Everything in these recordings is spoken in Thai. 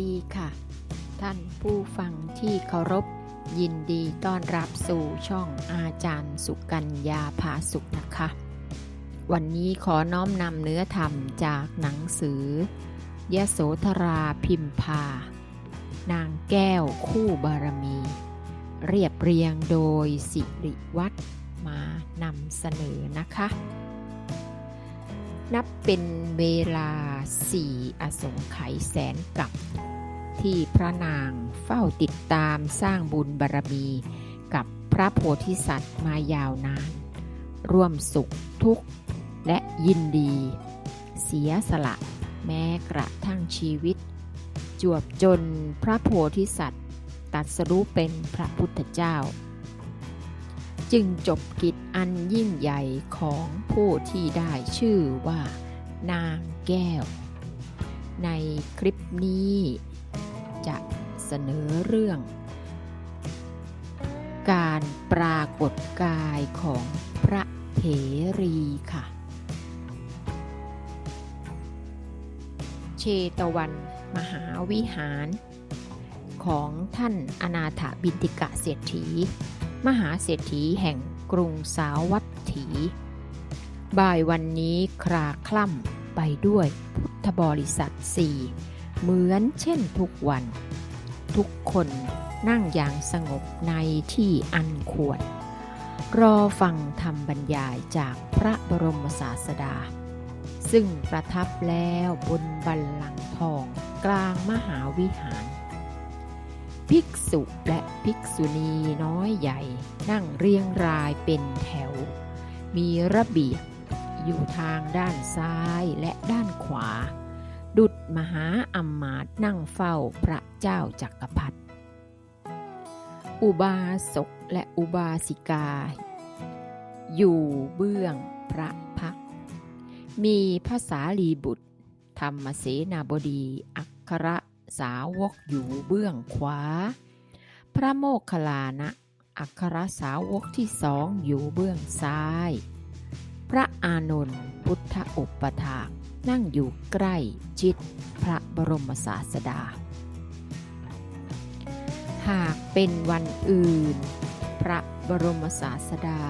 ดีค่ะ ท่านผู้ฟังที่เคารพ ยินดีต้อนรับสู่ช่องอาจารย์สุกัญญาภาสุขนะคะ วันนี้ขอน้อมนำเนื้อธรรมจากหนังสือยโสธราพิมพา นางแก้วคู่บารมี เรียบเรียงโดยสิริวัตรมานำเสนอนะคะ นับเป็นเวลาสี่อสงไขยแสนกับ ที่พระนางเฝ้าติดตามสร้างบุญบารมี กับพระโพธิสัตว์มายาวนาน ร่วมสุขทุกข์และยินดี เสียสละแม้กระทั่งชีวิต จวบจนพระโพธิสัตว์ ตัดสรู้เป็นพระพุทธเจ้า จึงจบกิจอันยิ่งใหญ่ของผู้ที่ได้ชื่อว่านางแก้ว ในคลิปนี้ จะเสนอเรื่อง การปรากฏกายของพระเถรีค่ะ เชตวันมหาวิหารของท่านอนาถบินติกะเศรษฐี มหาเศรษฐีแห่งกรุงสาวัตถี บ่ายวันนี้คราคล่ำไปด้วยพุทธบริษัทสี่ เหมือนเช่นทุกวัน ทุกคนนั่งอย่างสงบในที่อันควร รอฟังธรรมบรรยายจากพระบรมศาสดา ซึ่งประทับแล้วบนบัลลังก์ทองกลางมหาวิหาร ภิกษุและภิกษุณีน้อยใหญ่นั่งเรียงรายเป็นแถว มีระเบียบอยู่ทางด้านซ้ายและด้านขวา ดุดมหาอัมมาต์นั่งเฝ้าพระเจ้าจักรพรรดิอุบาสกและอุบาสิกา อยู่เบื้องพระพัก มีภาษาลีบุตร ธรรมเสนาบดี อัครสาวกอยู่เบื้องขวา พระโมคคัลลานะ อัครสาวกที่สองอยู่เบื้องซ้าย พระอานนท์พุทธอุปถาก นั่งอยู่ใกล้ชิดพระบรมศาสดา หากเป็นวันอื่น พระบรมศาสดา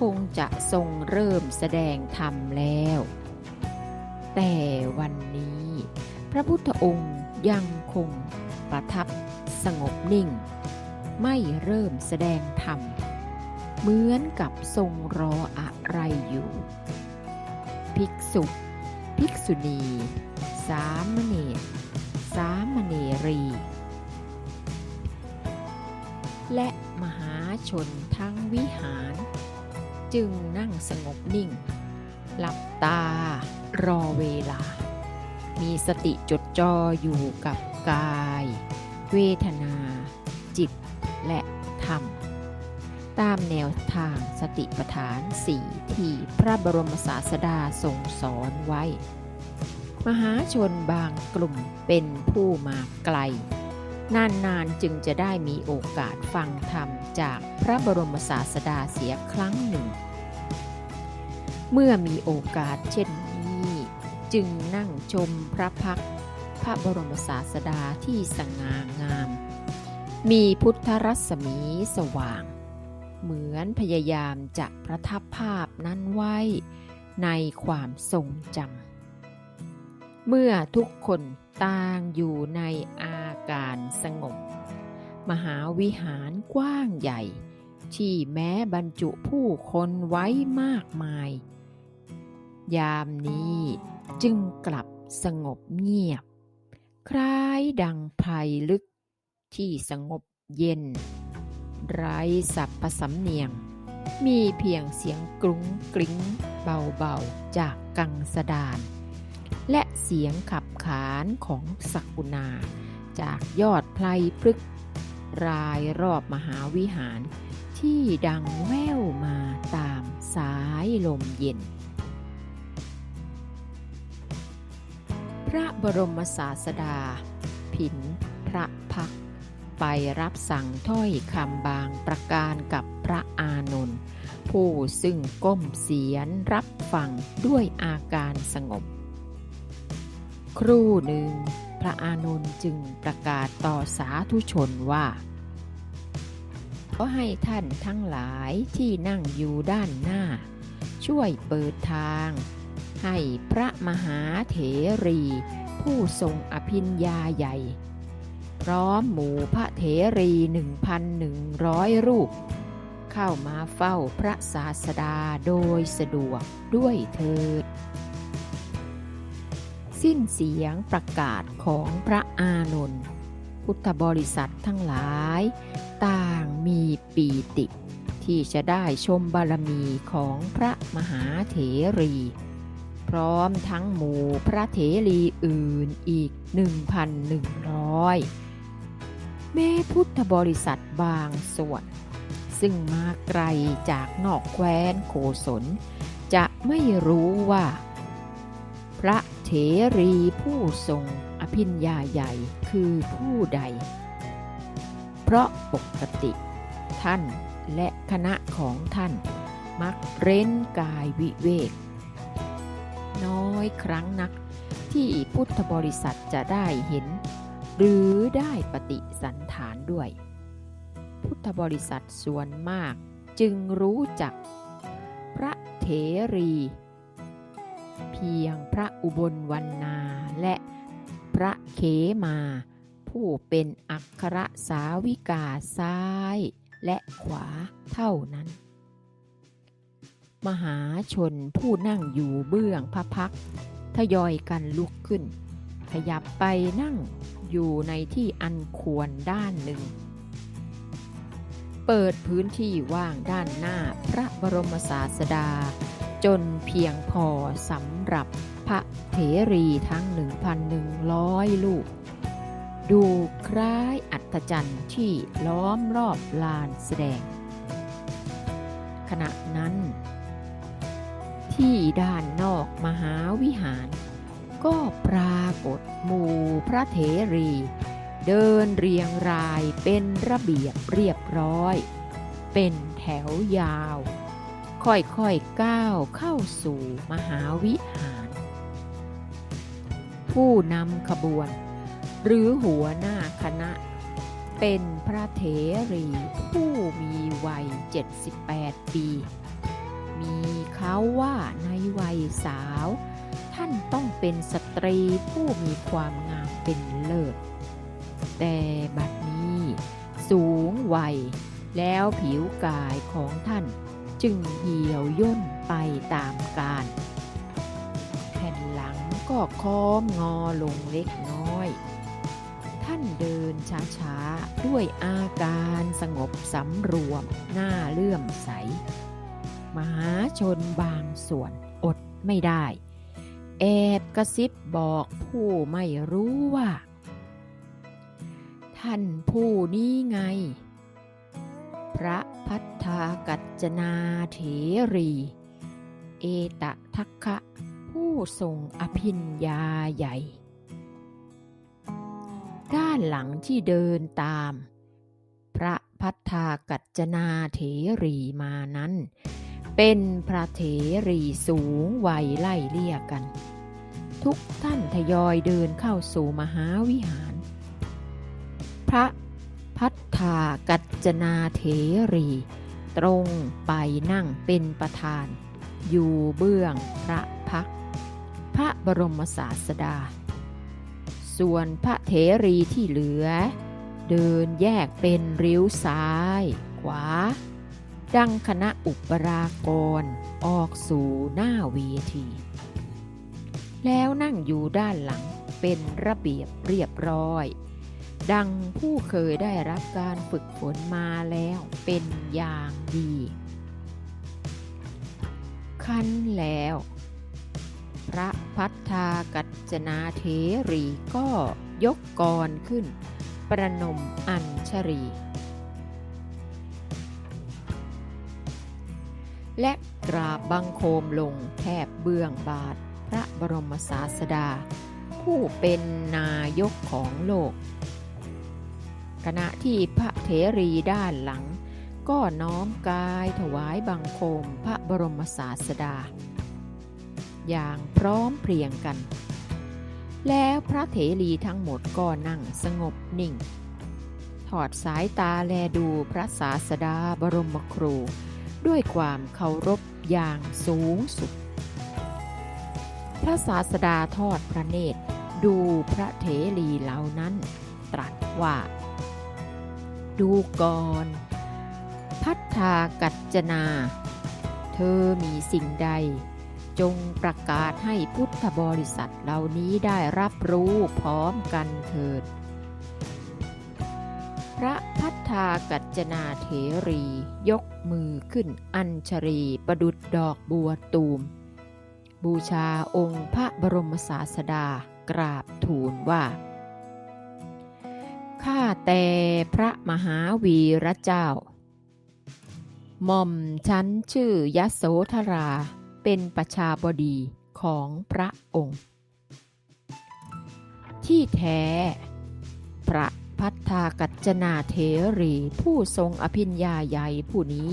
คงจะทรงเริ่มแสดงธรรมแล้ว แต่วันนี้ พระพุทธองค์ยังคงประทับสงบนิ่ง ไม่เริ่มแสดงธรรม เหมือนกับทรงรออะไรอยู่ ภิกษุ ษุณี สามเณรสามเณรี และมหาชนทั้งวิหาร จึงนั่งสงบนิ่ง หลับตารอเวลา มีสติจดจ่ออยู่กับกาย เวทนา จิตและธรรม ตามแนวทางสติปัฏฐานสี่ที่พระบรมศาสดาทรงสอนไว้ มหาชนบางกลุ่มเป็นผู้มาไกล นานๆจึงจะได้มีโอกาสฟังธรรมจากพระบรมศาสดาเสียครั้งหนึ่ง เมื่อมีโอกาสเช่นนี้จึงนั่งชมพระพักพระบรมศาสดาที่สง่างาม มีพุทธรัศมีสว่าง เหมือนพยายามจะประทับภาพนั้นไว้ในความทรงจำ เมื่อทุกคนต่างอยู่ในอาการสงบ มหาวิหารกว้างใหญ่ ที่แม้บรรจุผู้คนไว้มากมาย ยามนี้จึงกลับสงบเงียบ คล้ายดังไพรลึกที่สงบเย็น ไร้สับประสำเนียง มีเพียงเสียงกรุ้งกริ้งเบาๆจากกังสดาน เสียงขับขานของสักุณา จากยอดไพรพฤกษ์รายรอบมหาวิหาร ที่ดังแว่วมาตามสายลมเย็น พระบรมศาสดา ผินพระพัก ไปรับสั่งถ้อยคำบางประการกับพระอานนท์ผู้ซึ่งก้มเสียนรับฟังด้วยอาการสงบ ครู่หนึ่ง พระอานนท์จึงประกาศต่อสาธุชนว่าก็ให้ท่านทั้งหลายที่นั่งอยู่ด้านหน้า ช่วยเปิดทาง ให้พระมหาเถรี ผู้ทรงอภิญญาใหญ่ พร้อมหมู่พระเถรี 1,100 รูป เข้ามาเฝ้าพระศาสดาโดยสะดวกด้วยเถิด สิ้นเสียงประกาศของพระอานนท์พุทธบริษัททั้งหลาย ต่างมีปีติที่จะได้ชมบารมีของพระมหาเถรี พร้อมทั้งหมู่พระเถรีอื่นอีก 1,100 แม้พุทธบริษัทบางส่วน ซึ่งมาไกลจากนอกแคว้นโกศลจะไม่รู้ว่า พระ เถรีผู้ทรงอภิญญาใหญ่คือผู้ใด เพราะปกติท่านและคณะของท่านมักเร้นกายวิเวก น้อยครั้งนักที่พุทธบริษัทจะได้เห็น หรือได้ปฏิสันฐานด้วย พุทธบริษัทส่วนมากจึงรู้จัก พระเถรี เพียงพระอุบลวันนาและพระเขมา ผู้เป็นอักขระสาวิกาซ้ายและขวาเท่านั้น มหาชนผู้นั่งอยู่เบื้องพระพักทยอยกันลุกขึ้น ขยับไปนั่งอยู่ในที่อันควรด้านหนึ่ง เปิดพื้นที่ว่างด้านหน้าพระบรมศาสดา จนเพียงพอสำหรับพระเถรีทั้ง 1,100 ลูก ดูคล้ายอัศจรรย์ที่ล้อมรอบลานแสดง ขณะนั้น ที่ด้านนอกมหาวิหาร ก็ปรากฏหมู่พระเถรี เดินเรียงรายเป็นระเบียบเรียบร้อย เป็นแถวยาว ค่อยๆก้าวเข้าสู่มหาวิหาร ผู้นำขบวน หรือหัวหน้าคณะ เป็นพระเถรีผู้มีวัย 78 ปี มีเขาว่าในวัยสาว ท่านต้องเป็นสตรีผู้มีความงามเป็นเลิศ แต่บัดนี้สูงวัยแล้วผิวกายของท่าน จึงเหี่ยวย่นไปตามกาลแผ่นหลังก็ค้อมงอลงเล็กน้อย ท่านเดินช้าๆ ด้วยอาการสงบสำรวมหน้าเลื่อมใส มหาชนบางส่วนอดไม่ได้ แอบกระซิบบอกผู้ไม่รู้ว่า ท่านผู้นี้ไง พระพัฒธากัจจนาเถรี เอตทัคคะผู้ทรงอภิญญาใหญ่ ด้านหลังที่เดินตาม พระพัฒธากัจจนาเถรีมานั้น เป็นพระเถรีสูงวัยไล่เลี่ยกัน ทุกท่านทยอยเดินเข้าสู่มหาวิหาร พระ ธากัจจนาเถรี ตรงไปนั่งเป็นประธาน อยู่เบื้องพระพัก พระบรมศาสดา ส่วนพระเถรีที่เหลือ เดินแยกเป็นริ้วซ้าย ขวา ดังคณะอุปรากร ออกสู่หน้าเวที แล้วนั่งอยู่ด้านหลังเป็นระเบียบเรียบร้อย ดังผู้เคยได้รับการฝึกฝนมาแล้วเป็นอย่างดีคันแล้ว พระพัฒธากัจนาเถรีก็ยกกรขึ้น ประนมอัญชรี และกราบบังคมลงแทบเบื้องบาทพระบรมศาสดา ผู้เป็นนายกของโลก ขณะที่พระเถรีด้านหลัง ก็น้อมกายถวายบังคมพระบรมศาสดา อย่างพร้อมเพรียงกัน แล้วพระเถรีทั้งหมดก็นั่งสงบนิ่ง ถอดสายตาแลดูพระศาสดาบรมครู ด้วยความเคารพอย่างสูงสุด พระศาสดาทอดพระเนตรดูพระเถรีเหล่านั้น ตรัสว่า ดูก่อน พัฒธากัจจนา เธอมีสิ่งใด จงประกาศให้พุทธบริษัทเหล่านี้ได้รับรู้พร้อมกันเถิด พระพัฒธากัจจนาเถรียกมือขึ้นอัญชรีประดุดดอกบัวตูม บูชาองค์พระบรมศาสดากราบทูลว่า ข้าแต่พระมหาวีระเจ้า หม่อมฉันชื่อยโสธราเป็นประชาบดีของพระองค์ ที่แท้ พระพัฒากัจจนาเถรีผู้ทรงอภิญญาใหญ่ผู้นี้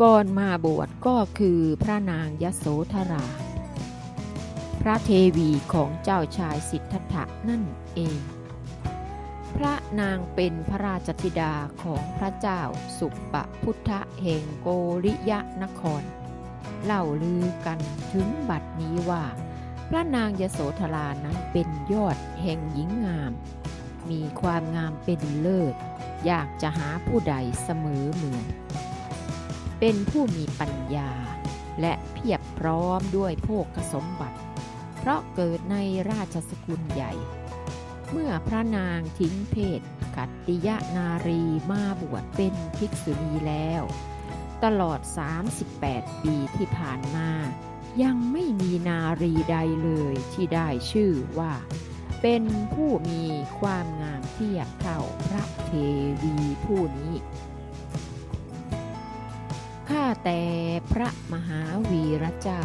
ก่อนมาบวชก็คือพระนางยโสธรา พระเทวีของเจ้าชายสิทธัตถะนั่นเอง พระนางเป็นพระราชธิดาของพระเจ้าสุปพุทธแห่งโกริยะนคร เล่าลือกันถึงบัดนี้ว่า พระนางยโสธรานั้นเป็นยอดแห่งหญิงงาม มีความงามเป็นเลิศ อยากจะหาผู้ใดเสมอเหมือน เป็นผู้มีปัญญา และเพียบพร้อมด้วยโภคสมบัติ เพราะเกิดในราชสกุลใหญ่ เมื่อพระนางทิ้งเพศกัตติยนารีมาบวชเป็นภิกษุณีแล้ว ตลอด 38 ปีที่ผ่านมา ยังไม่มีนารีใดเลยที่ได้ชื่อว่า เป็นผู้มีความงามเทียบเท่าพระเทวีผู้นี้ข้าแต่พระมหาวีระเจ้า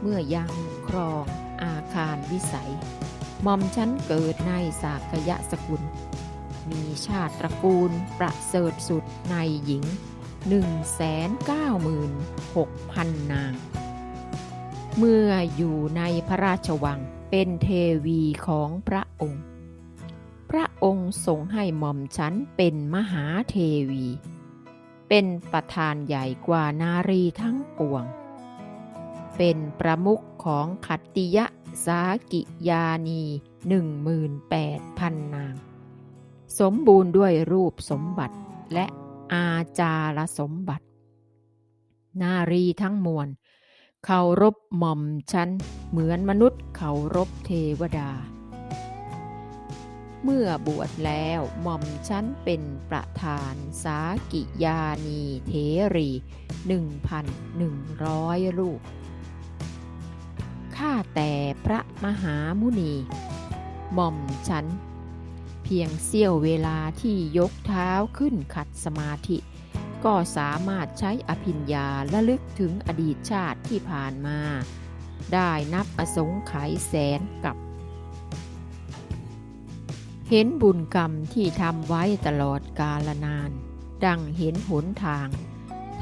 เมื่อยังครองอาคารวิสัย หม่อมฉันเกิดในสากยะสกุล มีชาติตระกูลประเสริฐสุดในหญิง 196,000 นาง เมื่ออยู่ในพระราชวังเป็นเทวีของพระองค์ พระองค์ทรงให้หม่อมฉันเป็นมหาเทวี เป็นประธานใหญ่กว่านารีทั้งปวง เป็นประมุขของขัตติยะ สากิยานี18,000 นาง สมบูรณ์ด้วยรูปสมบัติและอาจารสมบัติ นารีทั้งมวลเคารพหม่อมฉันเหมือนมนุษย์เคารพเทวดา เมื่อบวชแล้วหม่อมฉันเป็นประธานสากิยานีเทรี 1,100รูป ข้าแต่พระมหามุนี หม่อมฉัน เพียงเสี้ยวเวลาที่ยกเท้าขึ้นขัดสมาธิ ก็สามารถใช้อภิญญาระลึกถึงอดีตชาติที่ผ่านมา ได้นับอสงไขยแสนกับเห็นบุญกรรมที่ทำไว้ตลอดกาลนาน ดังเห็นหนทาง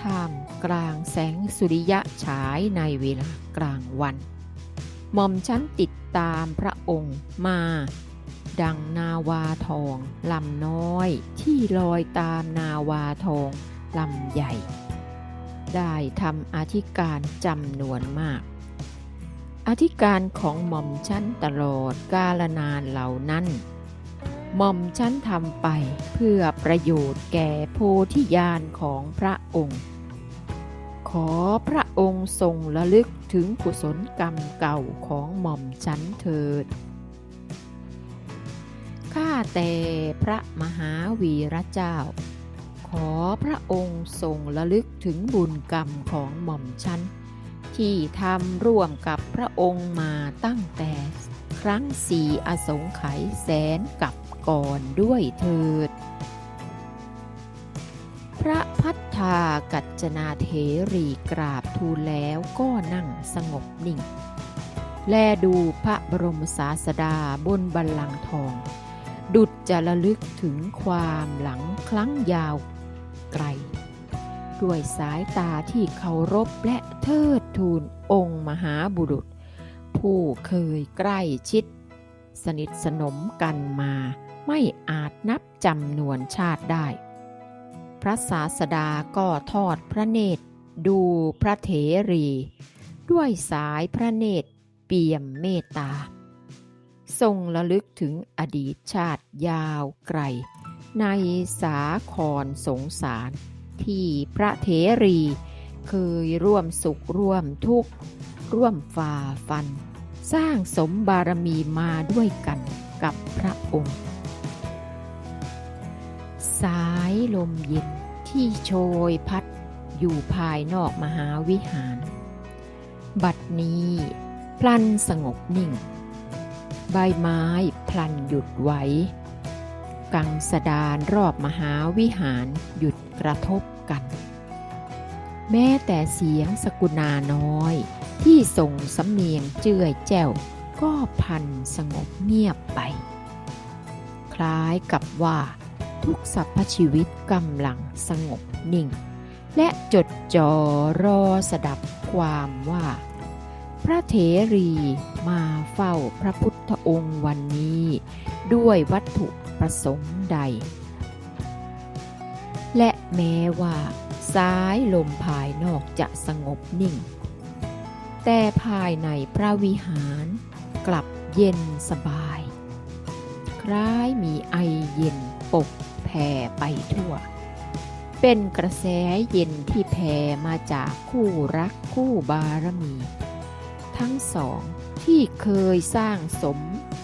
ท่ามกลางแสงสุริยะฉายในเวลากลางวัน หม่อมฉันติดตามพระองค์มา ดังนาวาทองลำน้อยที่ลอยตามนาวาทองลำใหญ่ ได้ทำอธิการจำนวนมาก อธิการของหม่อมชั้นตลอดกาลนานเหล่านั้นหม่อมชั้นทำไปเพื่อประโยชน์แก่โพธิญาณของพระองค์ ขอพระองค์ทรงระลึกถึงกุศลกรรมเก่าของหม่อมชันเถิด ข้าแต่พระมหาวีระเจ้า ขอพระองค์ทรงระลึกถึงบุญกรรมของหม่อมชันที่ทำร่วมกับพระองค์มาตั้งแต่ครั้งสี่อสงไขยแสนกับก่อนด้วยเถิด พระพัฒากัจจนาเถรีกราบทูลแล้วก็นั่งสงบนิ่ง แลดูพระบรมศาสดาบนบัลลังก์ทอง ดุจจะระลึกถึงความหลังครั้งยาวไกล ด้วยสายตาที่เคารพและเทิดทูนองค์มหาบุรุษ ผู้เคยใกล้ชิด สนิทสนมกันมาไม่อาจนับจำนวนชาติได้ พระศาสดาก็ทอดพระเนตร ดูพระเถรี ด้วยสายพระเนตรเปี่ยมเมตตา ทรงระลึกถึงอดีตชาติยาวไกล ในสาครสงสาร ที่พระเถรีเคยร่วมสุขร่วมทุกข์ ร่วมฝ่าฟัน สร้างสมบารมีมาด้วยกันกับพระองค์ สายลมเย็นที่โชยพัดอยู่ภายนอกมหาวิหาร บัดนี้พลันสงบนิ่ง ใบไม้พลันหยุดไว้ กังสดานรอบมหาวิหารหยุดกระทบกัน แม้แต่เสียงสกุณาน้อยที่ส่งสำเนียงเจื่อยแจ้วก็พันสงบเงียบไป คล้ายกับว่า ทุกสรรพชีวิตกำลังสงบนิ่ง และจดจ่อรอสดับความว่า พระเถรีมาเฝ้าพระพุทธองค์วันนี้ ด้วยวัตถุประสงค์ใด และแม้ว่าสายลมภายนอกจะสงบนิ่ง แต่ภายในพระวิหารกลับเย็นสบาย คล้ายมีไอเย็นปก ผ่ไปทั่ว เป็นกระแสเย็นที่แผ่มาจากคู่รักคู่บารมี ทั้งสองที่เคยสร้างสม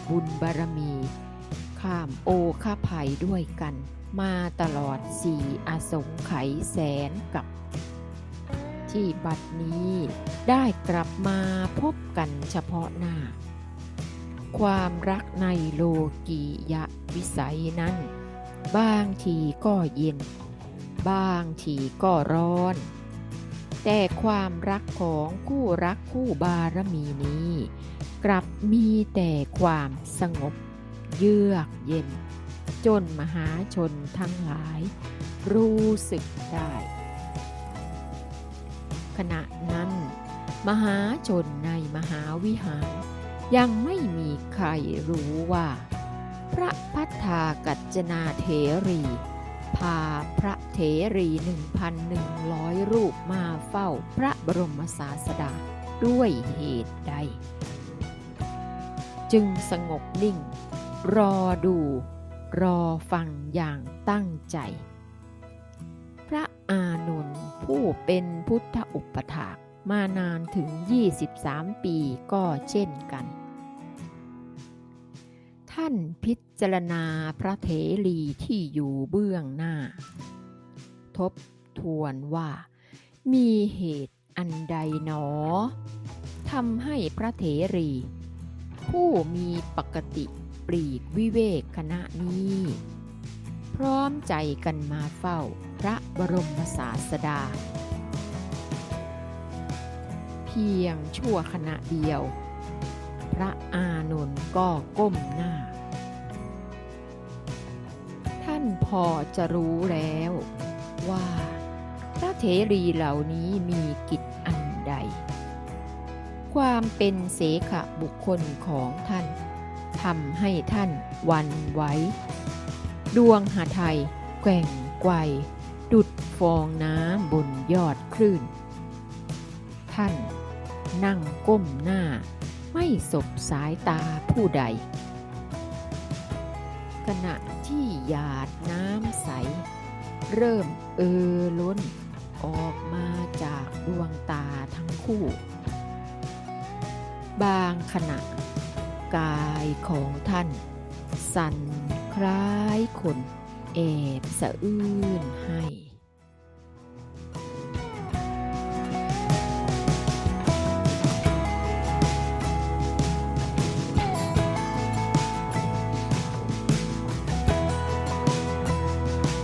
บุญบารมี ข้ามโอคาภัยด้วยกัน มาตลอดสี่อาสงไขยแสนกับ ที่บัดนี้ได้กลับมาพบกันเฉพาะหน้าความรักในโลกียะวิสัยนั้น บางทีก็เย็น บางทีก็ร้อน แต่ความรักของคู่รักคู่บารมีนี้ กลับมีแต่ความสงบ เยือกเย็น จนมหาชนทั้งหลาย รู้สึกได้ ขณะนั้น มหาชนในมหาวิหาร ยังไม่มีใครรู้ว่า พระพัฒากัจจนาเถรี พาพระเถรี 1,100 รูปมาเฝ้าพระบรมศาสดาด้วยเหตุใด จึงสงบนิ่ง รอดู รอฟังอย่างตั้งใจ พระอานนท์ผู้เป็นพุทธอุปถากมานานถึง 23 ปีก็เช่นกันานพิจารณาพระเถรีที่อยู่เบื้องหน้า ทบทวนว่า มีเหตุอันใดหนอทำให้พระเถรี ผู้มีปกติปลีกวิเวกคณะนี้ พร้อมใจกันมาเฝ้าพระบรมศาสดา เพียงชั่วขณะเดียว พระอานนท์ก็ก้มหน้า พอจะรู้แล้วว่าพระเถรีเหล่านี้มีกิจอันใด ความเป็นเสขบุคคลของท่านทำให้ท่านวันไหวดวงหาไทยแกว่งไกวดุดฟองน้ำบนยอดคลื่น ท่านนั่งก้มหน้าไม่สบสายตาผู้ใด ขณะที่หยาดน้ำใส เริ่มเออล้น ออกมาจากดวงตาทั้งคู่ บางขณะ กายของท่าน สั่นคล้ายคน แอบสะอื้นให้